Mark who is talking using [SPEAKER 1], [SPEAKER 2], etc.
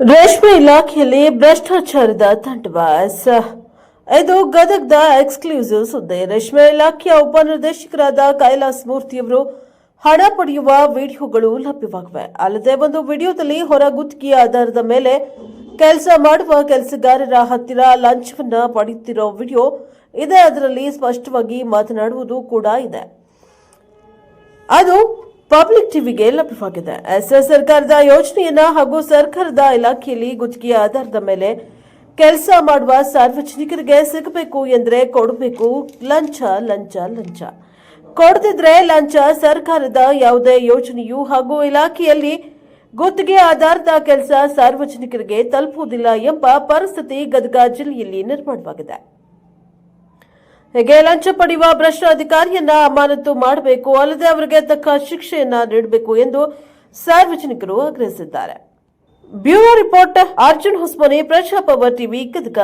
[SPEAKER 1] ರೇಷ್ಮೆ ಇಲಾಖೆಯಲ್ಲಿ ಭ್ರಷ್ಟಾಚಾರದ ತಂಟವಾಸ ಇದು ಗದಗದ ಎಕ್ಸ್ಕ್ಲೂಸಿವ್ ಸುದ್ದಿ. ರೇಷ್ಮೆ ಇಲಾಖೆಯ ಉಪನಿರ್ದೇಶಕರಾದ ಕೈಲಾಸ್ ಮೂರ್ತಿಯವರು ಹಣ ಪಡೆಯುವ ವಿಡಿಯೋಗಳು ಲಭ್ಯವಾಗಿವೆ. ಅಲ್ಲದೆ ಒಂದು ವಿಡಿಯೋದಲ್ಲಿ ಹೊರ ಗುತ್ತಿಗೆಯ ಆಧಾರದ ಮೇಲೆ ಕೆಲಸ ಮಾಡುವ ಕೆಲಸಗಾರರ ಹತ್ತಿರ ಲಂಚವನ್ನ ಪಡೆಯುತ್ತಿರೋ ವಿಡಿಯೋ ಇದೆ. ಅದರಲ್ಲಿ ಸ್ಪಷ್ಟವಾಗಿ ಮಾತನಾಡುವುದು ಕೂಡ ಇದೆ. ಅದು ಪಬ್ಲಿಕ್ ಟಿವಿಗೆ ಲಭ್ಯವಾಗಿದೆ. ಎಸ್ಎಸ್ ಸರ್ಕಾರದ ಯೋಜನೆಯನ್ನ ಹಾಗೂ ಸರ್ಕಾರದ ಇಲಾಖೆಯಲ್ಲಿ ಗುತ್ತಿಗೆಯ ಆಧಾರದ ಮೇಲೆ ಕೆಲಸ ಮಾಡುವ ಸಾರ್ವಜನಿಕರಿಗೆ ಸಿಗಬೇಕು ಎಂದ್ರೆ ಕೊಡಬೇಕು. ಲಂಚ ಲಂಚ ಲಂಚ. ಕೊಡದಿದ್ರೆ ಲಂಚ ಸರ್ಕಾರದ ಯಾವುದೇ ಯೋಜನೆಯು ಹಾಗೂ ಇಲಾಖೆಯಲ್ಲಿ ಗುತ್ತಿಗೆ ಆಧಾರದ ಕೆಲಸ ಸಾರ್ವಜನಿಕರಿಗೆ ತಲುಪುವುದಿಲ್ಲ ಎಂಬ ಪರಿಸ್ಥಿತಿ ಗದಗ ಜಿಲ್ಲೆಯಲ್ಲಿ ನಿರ್ಮಾಣವಾಗಿದೆ. ಹೀಗೆ ಲಂಚ ಪಡೆಯುವ ಭ್ರಷ್ಟ ಅಧಿಕಾರಿಯನ್ನ ಅಮಾನತು ಮಾಡಬೇಕು, ಅಲ್ಲದೆ ಅವರಿಗೆ ತಕ್ಕ ಶಿಕ್ಷೆಯನ್ನ ನೀಡಬೇಕು ಎಂದು ಸಾರ್ವಜನಿಕರು ಆಗ್ರಹಿಸಿದ್ದಾರೆ. Bureau report, Arjun Husmani Praja Power TV Gadag